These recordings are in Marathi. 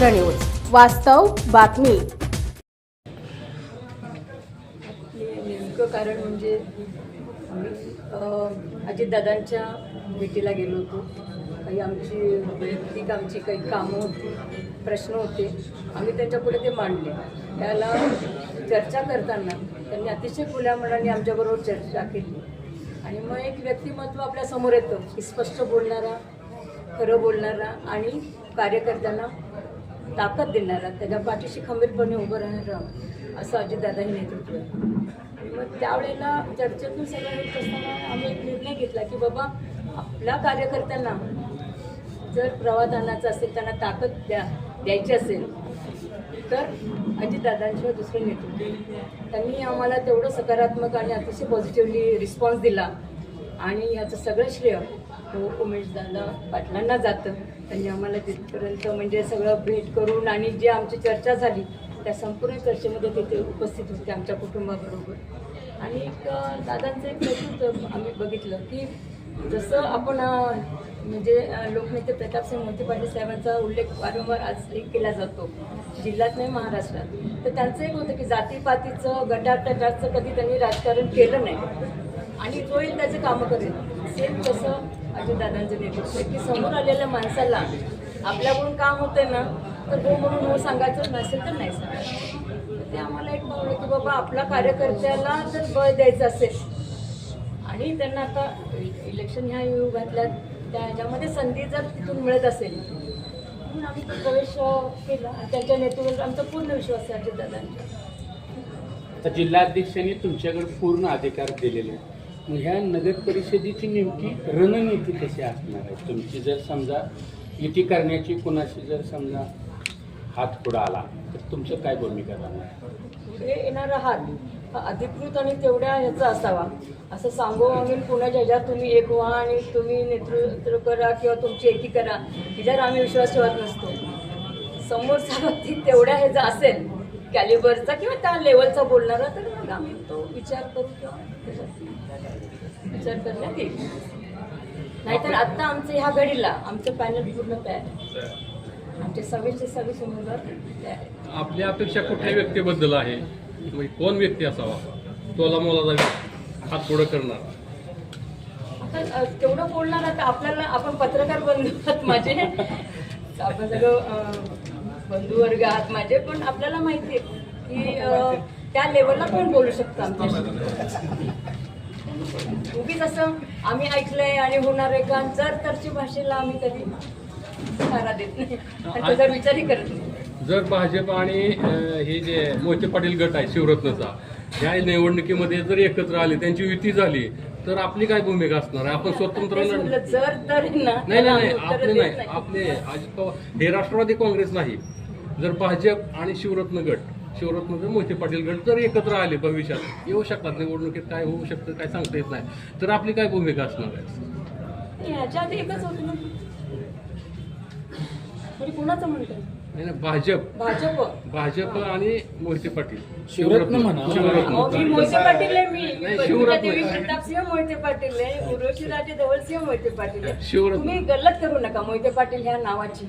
वास्तव बातमी. नेमकं कारण म्हणजे आम्ही अजितदादांच्या भेटीला गेलो होतो. काही आमची वैयक्तिक आमची काही कामं होती प्रश्न होते. आम्ही त्यांच्यापुढे ते मांडले. त्याला चर्चा करताना त्यांनी अतिशय खुल्या मनाने आमच्याबरोबर चर्चा केली. आणि मग एक व्यक्तिमत्व आपल्यासमोर येतं की स्पष्ट बोलणारा खरं बोलणारा आणि कार्यकर्त्यांना ताकद देणारा त्याच्या पाठीशी खंबीरपणे उभं राहणारं असं अजितदादा हे नेतृत्व आहे. मग त्यावेळेला चर्चेतून सगळं होत असताना आम्ही एक निर्णय घेतला की बाबा आपल्या कार्यकर्त्यांना जर प्रवाद आणायचा असेल त्यांना ताकद द्या द्यायची असेल तर अजितदादांशिवाय दुसरं नेतृत्व त्यांनी आम्हाला तेवढं सकारात्मक आणि अतिशय पॉझिटिव्हली रिस्पॉन्स दिला. आणि याचं सगळं श्रेय उमेशदादा पाटलांना जातं. त्यांनी आम्हाला तिथपर्यंत म्हणजे सगळं भेट करून आणि जे आमची चर्चा झाली त्या संपूर्ण चर्चेमध्ये तिथे उपस्थित होते आमच्या कुटुंबाबरोबर. आणि एक दादांचं एक नेतृत्व आम्ही बघितलं की जसं आपण म्हणजे लोकनेते प्रतापसिंह मोती पाटील साहेबांचा उल्लेख वारंवार आजही केला जातो जिल्ह्यात नाही महाराष्ट्रात. तर त्यांचं एक होतं की जातीपातीचं गटाटटाचं कधी त्यांनी राजकारण केलं नाही. आणि जो येईल त्याचे कामं करेल. सेम तसं अजितदादांचं नेतृत्व आहे की समोर आलेल्या माणसाला आपल्याकडून काम होतंय ना तर हो म्हणून हो सांगायचं नसेल तर नाही सांगायचं. ते आम्हाला एक कळलं की बाबा आपल्या कार्यकर्त्याला जर बळ द्यायचं असेल आणि त्यांना आता इलेक्शन ह्या युगातल्या त्या ह्याच्यामध्ये संधी जर तिथून मिळत असेल म्हणून आम्ही तो प्रवेश केला. त्यांच्या नेतृत्वावर आमचा पूर्ण विश्वास आहे अजितदादांच्या. आता जिल्हाध्यक्षांनी तुमच्याकडे पूर्ण अधिकार दिलेले आहेत. मग ह्या नगर परिषदेची नेमकी रणनीती कशी असणार आहे? तुमची जर समजा युती करण्याची कुणाशी जर समजा हात पुढे आला तर तुमचं काय भूमिका राहणार? पुढे येणारा हात हा अधिकृत आणि तेवढ्या ह्याचा असावा. असं सांगू आम्ही पुण्याच्या ह्याच्यात तुम्ही एक व्हा आणि तुम्ही नेतृत्व करा किंवा तुमची एकी करा ह्याच्यावर आम्ही विश्वास ठेवत नसतो. समोरचा व्यक्ती तेवढ्या ह्याचा असेल कॅलिबरचा किंवा त्या लेवलचा बोलणारा तर मग आम्ही तो विचार करू किंवा त्याच्यात विचार करण्यात येईल नाहीतर आत्ता आमचं ह्या घडीला आमचं पॅनल पूर्ण तयार आहे. आमचे सव्वीसचे सव्वीस उमेदवार तयार आहेत. आपली अपेक्षा कुठल्या व्यक्तीबद्दल आहे? म्हणजे कोण व्यक्ती असावा? तोला मोलाचा हात पुढं करणार. आता तेवढं बोलणार आता आपल्याला आपण पत्रकार बंधू आहात माझे. आपण सगळं अ, बंधू वर्ग आहात माझे पण आपल्याला माहिती आहे की अ, त्या लेवलला कोण बोलू शकतं आमच्याशी? उगीच असं आम्ही ऐकलंय आणि होणार आहे का? जर तरची भाषेला आम्ही कधी सहारा देत नाही. आणि त्याचा विचारही करत नाही. जर भाजप आणि हे जे मोहिते पाटील गट आहे शिवरत्नचा या निवडणुकीमध्ये जर एकत्र आले त्यांची युती झाली तर आपली काय भूमिका असणार आहे? आपण स्वतंत्र जर तर नाही नाही आपले नाही आपले हे राष्ट्रवादी काँग्रेस नाही. जर भाजप आणि शिवरत्न गट शिवरत्न मोहिते पाटील गट जर एकत्र आले भविष्यात येऊ शकतात निवडणुकीत काय होऊ शकतं काय सांगता येत नाही. तर आपली काय भूमिका असणार आहे? भाजप. भाजप. भाजप आणि मोहिते पाटील. शिवरत्न मोहिते पाटील प्रतापसिंह मोहिते पाटील उर्वशी राजे धवलसिंह मोहिते पाटील. तुम्ही गल्लत करू नका मोहिते पाटील ह्या नावाची.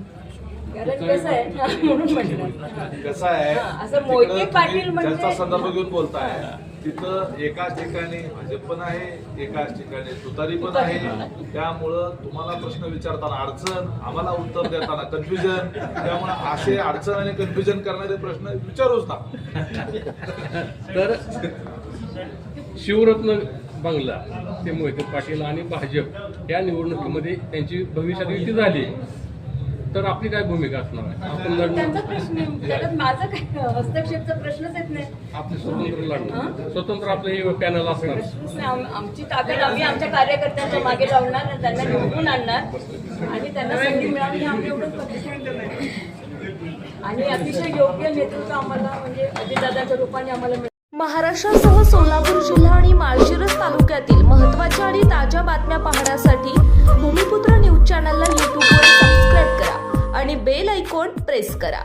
कारण कसं आहे म्हणून म्हटलं कसं आहे हा, असं मोहिते तिकडं पाटील तुम्ही म्हणजे- ज्यांचा संदर्भ घेऊन बोलताय तिथं एकाच ठिकाणी भाजप पण आहे एकाच ठिकाणी तुतारी पण आहे. त्यामुळं तुम्हाला प्रश्न विचारताना अडचण आम्हाला उत्तर देताना कन्फ्युजन त्यामुळे असे अडचण आणि कन्फ्युजन करणारे प्रश्न विचारूच ना तर शिवरत्न बंगला ते मोहिते पाटील आणि भाजप या निवडणुकीमध्ये त्यांची भविष्यात युती झाली. तर आपली काय भूमिका असणार आहे आपण त्यांचा लढणार प्रश्न. त्याच्यात माझा काय हस्तक्षेपचा प्रश्नच येत नाही आपले स्वतंत्र लढणार स्वतंत्र आपलं हे पॅनल असणार प्रश्नच नाही. आम- आमची ताकद आम्ही आमच्या कार्यकर्त्यांच्या मागे लावणार आणि त्यांना निवडून आणणार आणि त्यांना संधी मिळावी हे आम्ही एवढंच बघतो. आणि अतिशय योग्य नेतृत्व आम्हाला म्हणजे अजितदादाच्या रूपाने आम्हाला मिळालं. महाराष्ट्रासह सोलापूर जिल्हा आणि माळशिरस तालुक्यातील महत्त्वाच्या आणि ताज्या बातम्या पाहण्यासाठी भूमिपुत्र न्यूज चॅनलला आणि बेल ऐकॉन प्रेस करा.